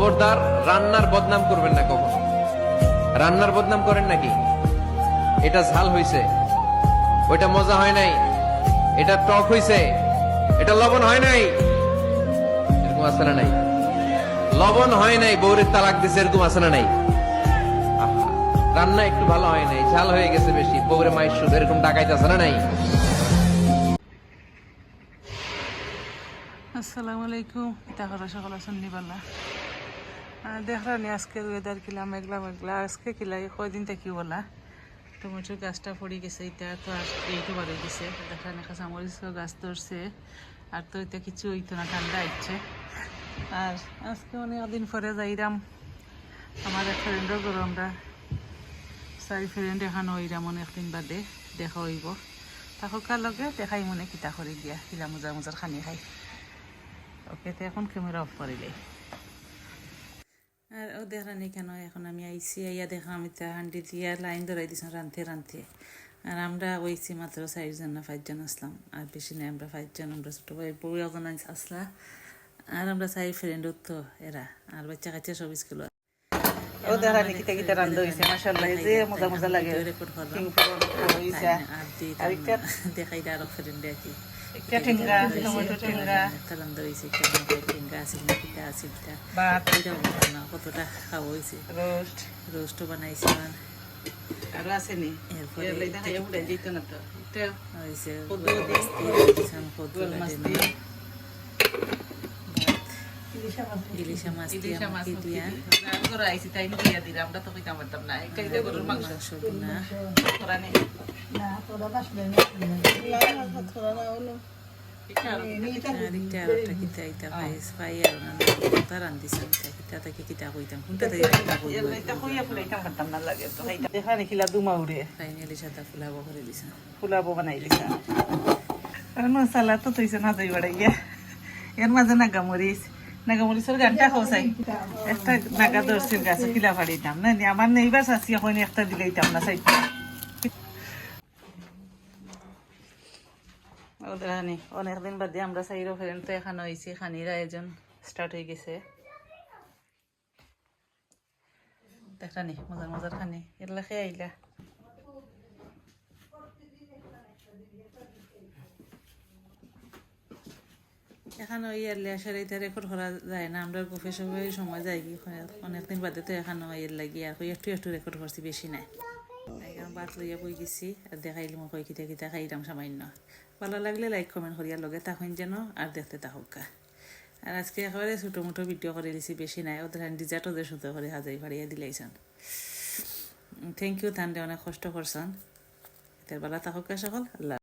খবরদার, রান্নার বদনাম করবেন না কখন। রান্নার বদনাম করেন নাকি? এটা ঝাল হইছে। ওইটা মজা হয় নাই। এটা টক হইছে। এটা লবণ হয় নাই। এরকম আছে না নাই? লবণ হয় নাই বউরের তালাক দিছে, এরকম আছে না নাই? রান্না একটু ভালো হয় নাই, ঝাল হয়ে গেছে বেশি, বউরে মায়ের শুধু এরকম ডাকাইতে আছে না নাই? আসসালামু আলাইকুম। এটা করা সকাল সন্ধিবেলা দেখলাম আজকের ওয়েদার কিলা মেঘলা মেঘলা। আজকে কিলা, কয়দিন থেকে বলা? টমেটোর গাছটা পড়ে গেছে এটা তো আর এইটো বাড়ি গেছে দেখলাম একটা চামরিচও গাছ ধরছে আর তো এটা কিছু হইতো না ঠান্ডা ইচ্ছে আর আজকে অনেক দিন পরে যাইরাম আমার এক ফ্রেন্ডও করো আমরা। চারি ফ্রেন্ড এখানে হইরাম অনেকদিন বাদে, দেখা হইব। থাকার লগে দেখাই মনে কিতা করে গিয়া কিলা মোজা মোজার খানি খাই। ওকে তো এখন ক্যামেরা অফ করে দেয় আর ও দেখানি কেন এখন আমি আইসি আইয়া দেখা আমি তা হান্ডি দিয়া লাইন ধরাই দিছি রানতে রানতে। আর আমরা ওইছি মাত্র চারজন না পাঁচজন আসলাম আর বেশি নেই আমরা পাঁচজন আমরা ছোটো ভাই বউ এখন আসলা। আর আমরা চাই ফ্রেন্ড তো এরা আর বাচ্চা কাচ্চা সব স্কুল ও দেখা নি কিতা কিতা হইছে মাশাআল্লাহ যে মজা মজা লাগে। রেকর্ড করলাম আর দেখাই দাও ফ্রেন্ড একটা ঠেঙ্গা টমেটো ঠেঙ্গা তালাম ধরেছি ঠেঙ্গা আছিল না কিতা আছিল তা ভাত এটা না কতটা খাওয়া হয়েছে রোস্ট রোস্টও বানাইছি আর আরও আছে নি এরপরে দেখা উড়ে যেত না তো হয়েছে কদু। কদুর মাছ মাছ দিয়ে। ইলিশা মাছ দিয়ে ইলিশা মাছ দিয়া করে আইছি তাই নিয়ে দিলাম আমরা তো কইতাম পারতাম না এটা এটা গরুর মাংস বোনা করা নেই না ফুলাইতাম পারতাম না লাগে তো খাইতাম দেখা নি সাদা ফুলাব করে দিছাম ফুলাবো বানাই দিছা আর মশলা তো তুইছে না যাই নাগামরিচের গানটা খোসাই একটা নাগা দর্শির গাছে কিলা ফাড়িতাম না আমার নেইবার চাষি একটা দিলাইতাম না সাইডটা ওদের হানি অনেকদিন বাদে আমরা সাইরো ফ্রেন্ড তো এখানে হয়েছি খানির আয়োজন স্টার্ট হয়ে গেছে। দেখানি মজার মজার খানি। এগুলা খেয়ে আইলা এখানে ওই আর লেসার এটা রেকর্ড করা যায় না, আমরা গুফে সবাই সময় যাই কি অনেকদিন বাদে তো এখানে এর লাগি আর একটু একটু রেকর্ড করছি বেশি নাই। এখন বাদ লইয়া বই গেছি আর দেখাইলাম কই কিতা কিতা খাইলাম সামান্য। ভালো লাগলে লাইক কমেন্ট করিয়ার লগে তখন যেন, আর দেখতে থাকুকা। আর আজকে একেবারে ছোটো মোটো ভিডিও করে দিছি, বেশি নাই। ওদের ডিজার্ট ওদের সুতো করে হাজাই ফাড়িয়া দিলাইছেন। থ্যাংক ইউ তান্ডে অনেক কষ্ট করছেন। এটার বেলা থাকুকা সকল, আল্লাহ